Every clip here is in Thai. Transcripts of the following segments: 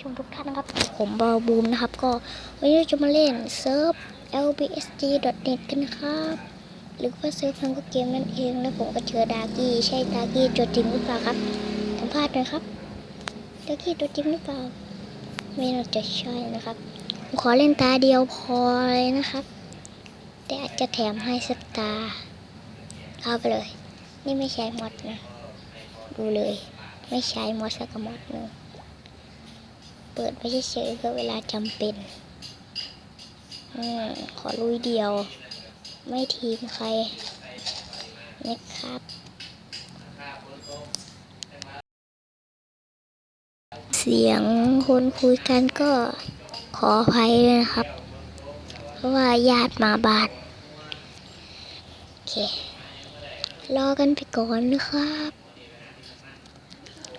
ชมทุกท่านนะครับ ผมบอบูมนะครับ ก็วันนี้เราจะมาเล่นเซิร์ฟ lbsg.net กันนะครับ หรือว่าเซิร์ฟพังก็เกมนั่นเองแล้วผมก็เจอดากี้ใช่ดากี้ตัวจริงหรือเปล่าครับสัมภาษณ์หน่อยครับดากี้ตัวจริงหรือเปล่า ไม่น่าจะใช่นะครับผมขอเล่นตาเดียวพอเลยนะครับ แต่อาจจะแถมให้สักตาเอาไปเลย นี่ไม่ใช้มอดนะ ดูเลย ไม่ใช้มอดสักมอดหนึ่ง ปิดไม่เฉยๆเพื่อเวลาจำเป็นอมขอลุยเดียว ไม่ทีมใครนะครับเสียงคนคุยกันก็ขออภัยด้วยนะครับ เพราะว่าญาติมาบ้าน โอเค รอกันไปก่อนนะครับ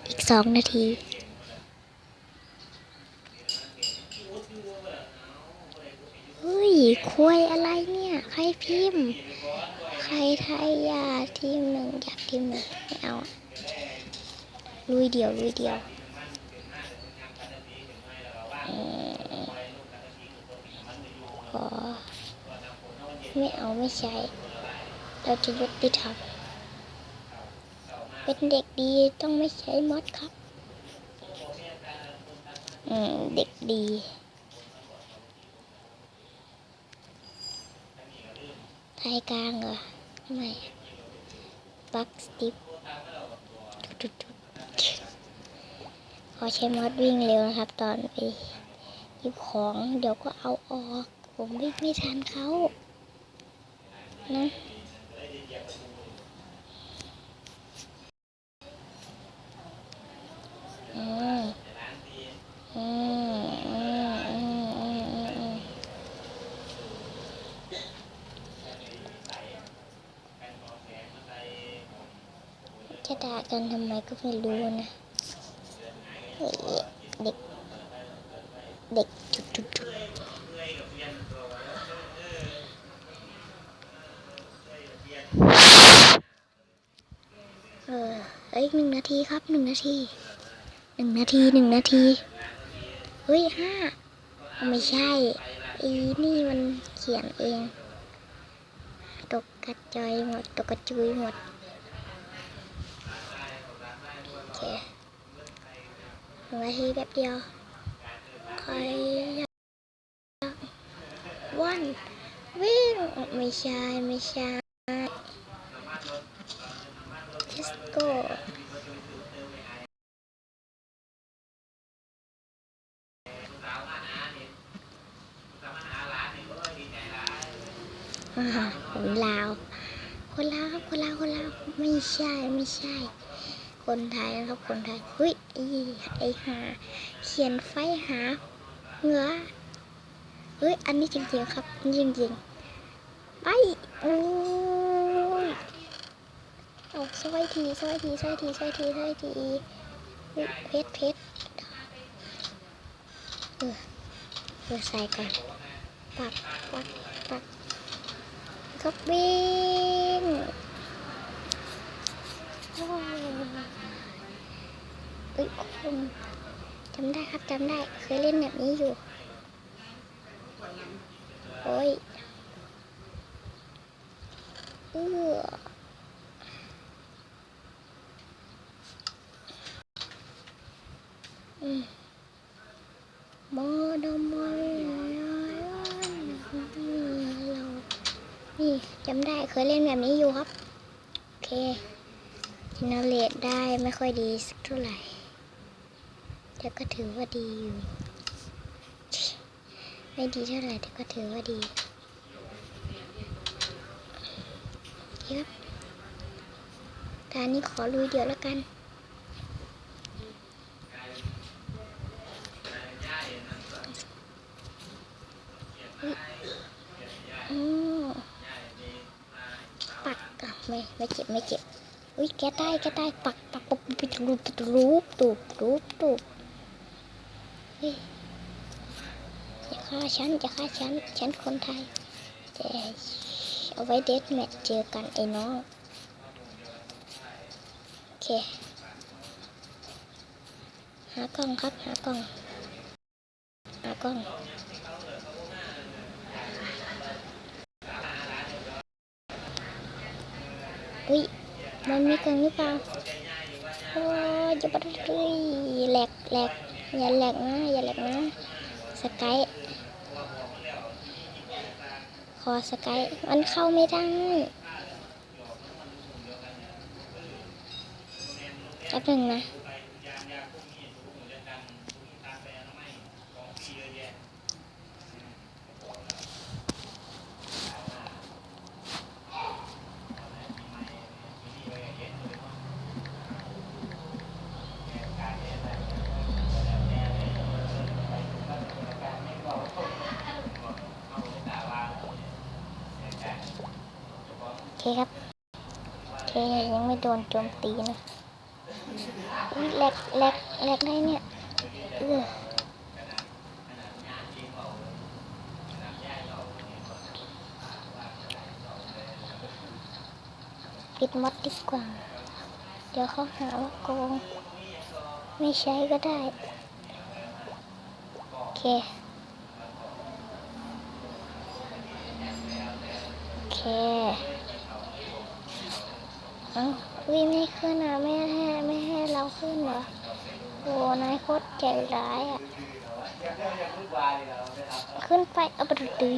อีกสองนาที ฮ้ยคุยอะไรเนี่ย ใครพิมพ์ ใครไทยยาทีมหนึ่งอยากทีมหนึ่งไม่เอาลุยเดียวลุยเดียวขอไม่เอาไม่ใช้ เราจะยุติธรรมเป็นเด็กดีต้องไม่ใช้มดครับ อืม เด็กดี ไทยกลางเหรอทำไมบักสติปจุดๆขอใช้มอดวิ่งเร็วนะครับ ตอนไปหยิบของ เดี๋ยวก็เอาออก ผมวิ่งไม่ทันเขานะอืมอืมอืมอืมอืมอืม จะด่ากันทำไมก็ไม่รู้นะ เด็ก เด็กจุดจุดจุดเออเอ้ยหนึ่งนาทีครับหนึ่งนาทีหนึ่งนาทีหนึ่งนาทีเฮ้ยห้าไม่ใช่อีนี่มันเขียนเอง ตกกระจอยหมด ตกกระจุยหมด โอเคห นึ่งนาทีแป๊บเดียวใครอยากวันวิ่งไม่ใช่ไม่ใช่ let's go คนลาว คนลาวครับ คนลาว คนลาว ไม่ใช่ ไม่ใช่ คนไทยนะครับคนไทยเฮ้ยไอ้ไอ้หา เขียนไฟหาเหงือเฮ้ยอันนี้จริงๆครับจริงๆไปโอ้ยเอาสวัสดีสวัสดีสวัสดีสวัสดีสวัสดีเพชรเพชรเออเออใส่ก่อนปักปักปักครับวิ่งโอ้ย เอ้ยคุณจำได้ครับจำได้ เคยเล่นแบบนี้อยู่ โอ้ยเออมมอดมอนี่จำได้เคยเล่นแบบนี้อยู่ครับ โอเคจเนเรตได้ไม่ค่อยดีสักเท่าไหร่ แต่ก็ถือว่าดีอยู่ ไม่ดีเท่าไหร่แต่ก็ถือว่าดีเคครับตอนนี้ขอลุยเดี๋ยวแล้วกันอืมปักอะไม่ไม่เจ็บไม่เจ็บอุ้ยแกได้แกได้ปักปักปักปักรูปรูปตูบรูปตูบ เฮ้ยอย่าฆ่าฉันอย่าฆ่าฉัน ฉันคนไทย แต่เอาไว้เดทแมทเจอกันไอ้น้อง โอเค หากล้องครับ หากล้องกล้องอุ้ยมันมีกล่องหรือเปล่าโอ้ยจะบัดเลยแหลกแหลก อย่าแหลกนะอย่าแหลกนะสกายขอสกายมันเข้าไม่ได้แป๊บหนึ่งนะ เคครับโอเคยังไม่โดนโจมตีนะอุ๊ยแหลกแหลกแหลกได้เนี่ยเออปิดมดดีกว่า เดี๋ยวเขาหาว่าโกง ไม่ใช้ก็ได้ โอเค โอเค เอาวิไม่ขึ้นนะไม่ให้ไม่ให้เราขึ้นเหรอโอ้นายโคตรใจร้ายอะ ขึ้นไปเอาไปดูดี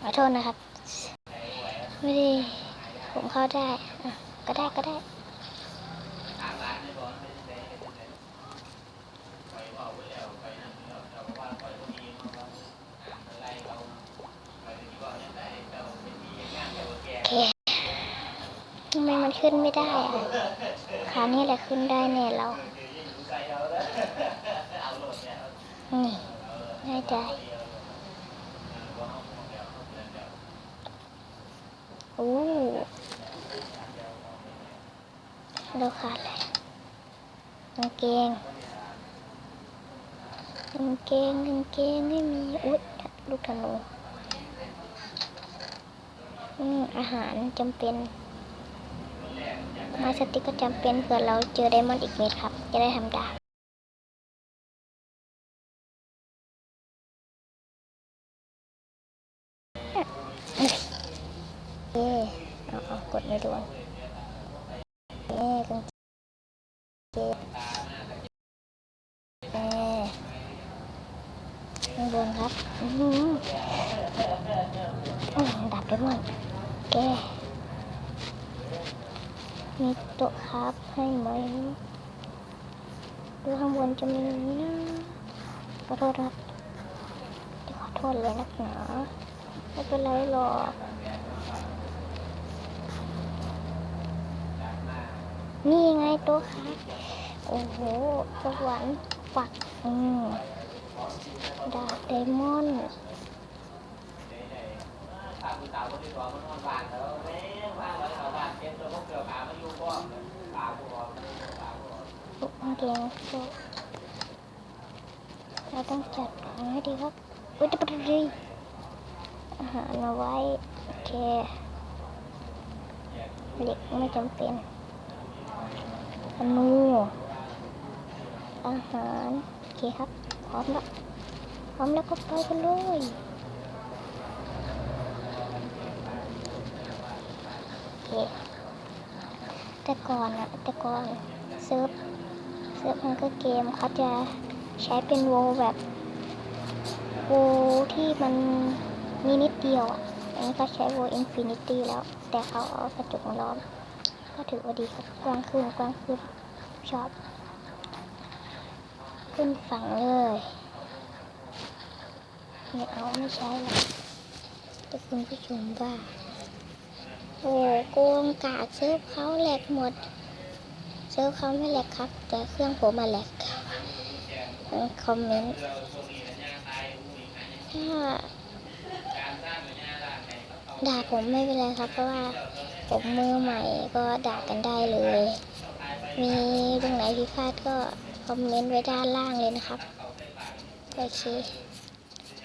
ขอโทษนะครับ ไม่ได้ ผมเข้าได้ ก็ได้ก็ได้ โอเคทำไมมัน ขึ้นไม่ได้อะครานี้แหละขึ้นได้แน่เรา นี่ง่ายได้โอ้เราขาดอะไรกางเกงกางเกงกางเกงไม่มีอุ๊ยลูกธนูอืมอาหารจำเป็น ไม้สติ๊กก็จำเป็นเผื่อเราเจอไดมอนด์อีกเม็ดครับ จะได้ทำดาบเอ๊ะเอาเอากดไม่โดนเอ๊ะกางเกงเอ๊ะข้างบนครับ อือหือโอ้ยดาบไดมอนด์แก มีโต๊ะครับให้ไหมดูข้างบนจะมีนะขอโทษครับจะขอโทษเลยนักหนาไม่เป็นไรหรอกนี่ไงโต๊ะครับโอ้โหสวรรค์ปักอืมดาบไดมอนด์ ลูกกางเกงโต๊ะเราต้องจัดของให้ดีครับอุ้ยจะไปดีอาหารมาไว้ โอเคเหล็กไม่จำเป็นธนูอาหาร โอเคครับ พร้อมแล้ว พร้อมแล้วก็ไปกันเลยโอเค แต่ก่อนอะแต่ก่อนเซิร์ฟเซิร์ฟมันก็เกมเขาจะใช้เป็นโวแบบโวที่มันมีนิดเดียวอะอันนี้ก็ใช้โวอินฟินิตี้แล้ว แต่เขาเอากระจกมาล้อม ก็ถือว่าดีครับกว้างขึ้นกว้างขึ้นชอบ ขึ้นฝั่งเลยไม่เอาไม่ใช้หรอกแต่คุณผู้ชมว่า โอ้โกงกาเซิร์ฟเขาแหลกหมด เซิร์ฟเขาไม่แหลกครับ แต่เครื่องผมมาแหลกคอมเมนต์ถ้าด่าผมไม่เป็นไรครับ เพราะว่าผมมือใหม่ก็ด่ากันได้เลย มีตรงไหนผิพลาดก็คอมเมนต์ไว้ด้านล่างเลยนะครับ โอเค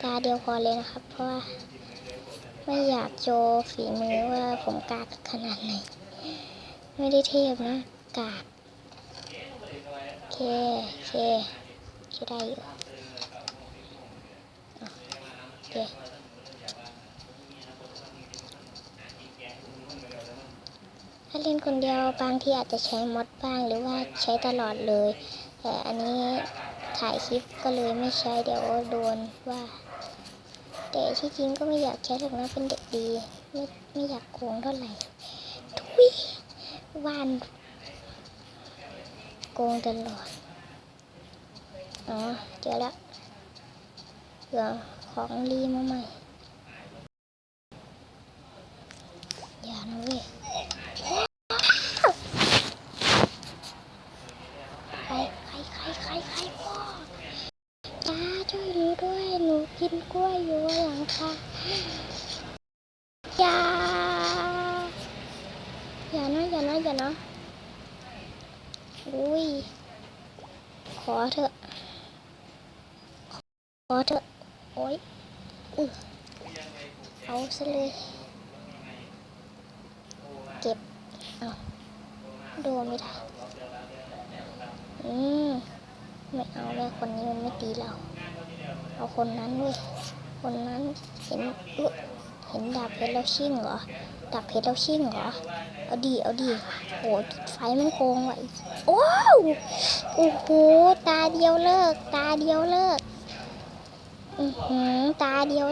ตาเดียวพอเลยนะครับ เพราะว่า ไม่อยากโชว์ฝีมือว่าผมกากขนาดไหน ไม่ได้เทพนะ กากเคโอเคโอเคได้อยู่โอเคถ้าเล่นคนเดียวบางทีอาจจะใช้มอดบ้างหรือว่าใช้ตลอดเลย แต่อันนี้ถ่ายคลิปก็เลยไม่ใช้เดี๋ยวโดนว่า แต่ที่จริงก็ไม่อยากแคสหรอกนะเป็นเด็กดี ไม่ไม่อยากโกงเท่าไหร่ทุยว่านโกงตลอดอ๋อเจอแล้วเหลือของรีมาใหม่ อย่านะเว้ย ใครใครใครใครใครพ่อตาช่วยหนูด้วย หนูกินกล้วยอยู่บนหลังคาอย่า อย่า นะอย่านาะอุ้ย ขอเถอะ ขอเถอะ โอ้ยอือเอาซะเลย เก็บ เอาโดนไม่ได้ อืม ไม่เอาแล้วคนนี้มันไม่ตีเรา เอาคนนั้นเว้ย คนนั้นเห็นเห็นดาบเพชรแล้วชิ่งเหรอ ดับเพชรแล้วชิ่งเหรอ เอาดีเอาดีโอ้จไฟมันโกงว่ะโอ้วโอ้โห ตาเดียวเลิก ตาเดียวเลิก อือหือ ตาเดียว